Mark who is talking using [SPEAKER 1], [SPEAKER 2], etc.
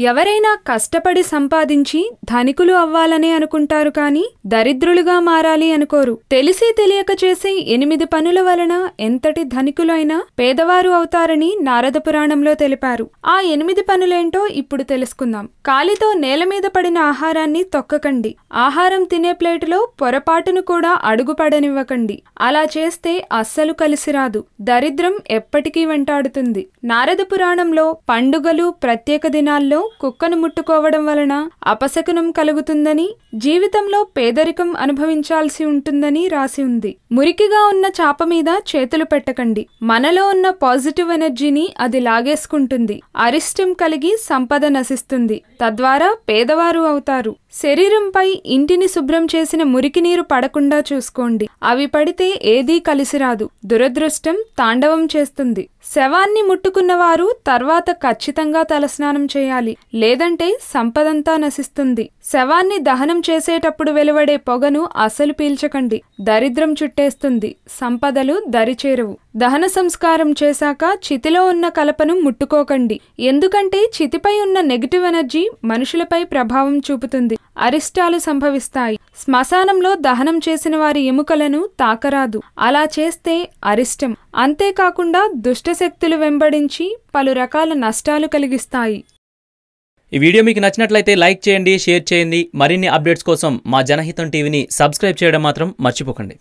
[SPEAKER 1] ఎవరైనా కష్టపడి సంపాదించి ధనికులు అవ్వాలనే అనుకుంటారు కానీ దరిద్రులుగా మారాలి అనుకోరు. తెలిసి తెలియక చేసే ఎనిమిది పనుల వలన ఎంతటి ధనికులైనా పేదవారు అవుతారని నారద పురాణంలో తెలిపారు. ఆ ఎనిమిది పనులేంటో ఇప్పుడు తెలుసుకుందాం. కాలితో నేల మీద పడిన ఆహారాన్ని తొక్కకండి. ఆహారం తినే ప్లేటులో పొరపాటును కూడా అడుగుపడనివ్వకండి. అలా చేస్తే అస్సలు కలిసి రాదు. దరిద్రం ఎప్పటికీ వెంటాడుతుంది. నారద పురాణంలో పండుగలు ప్రత్యేక దినాల్లో కుక్కను ముట్టుకోవడం వలన అపశకునం కలుగుతుందని జీవితంలో పేదరికం అనుభవించాల్సి ఉంటుందని రాసి ఉంది. మురికిగా ఉన్న చాప మీద చేతులు పెట్టకండి. మనలో ఉన్న పాజిటివ్ ఎనర్జీని అది లాగేసుకుంటుంది. అరిష్టం కలిగి సంపద నశిస్తుంది. తద్వారా పేదవారు అవుతారు. శరీరంపై ఇంటిని శుభ్రం చేసిన మురికి నీరు పడకుండా చూసుకోండి. అవి పడితే ఏదీ కలిసిరాదు దురదృష్టం తాండవం చేస్తుంది. శవాన్ని ముట్టుకున్నవారు తర్వాత ఖచ్చితంగా తలస్నానం చేయాలి లేదంటే సంపదంతా నశిస్తుంది. శవాన్ని దహనం చేసేటప్పుడు వెలువడే పొగను అసలు పీల్చకండి. దరిద్రం చుట్టేస్తుంది. సంపదలు దరిచేరవు. దహన సంస్కారం చేశాక చితిలో ఉన్న కలపను ముట్టుకోకండి. ఎందుకంటే చితిపై ఉన్న నెగిటివ్ ఎనర్జీ మనుషులపై ప్రభావం చూపుతుంది. అరిష్టాలు సంభవిస్తాయి. శ్మశానంలో దహనం చేసిన వారి ఎముకలను తాకరాదు. అలా చేస్తే అరిష్టం. అంతేకాకుండా దుష్టశక్తులు వెంబడించి పలు రకాల నష్టాలు కలిగిస్తాయి.
[SPEAKER 2] ఈ వీడియో మీకు నచ్చినట్లయితే లైక్ చేయండి షేర్ చేయండి. మరిన్ని అప్డేట్స్ కోసం మా జనహితం టీవీని సబ్స్క్రైబ్ చేయడం మాత్రం మర్చిపోకండి.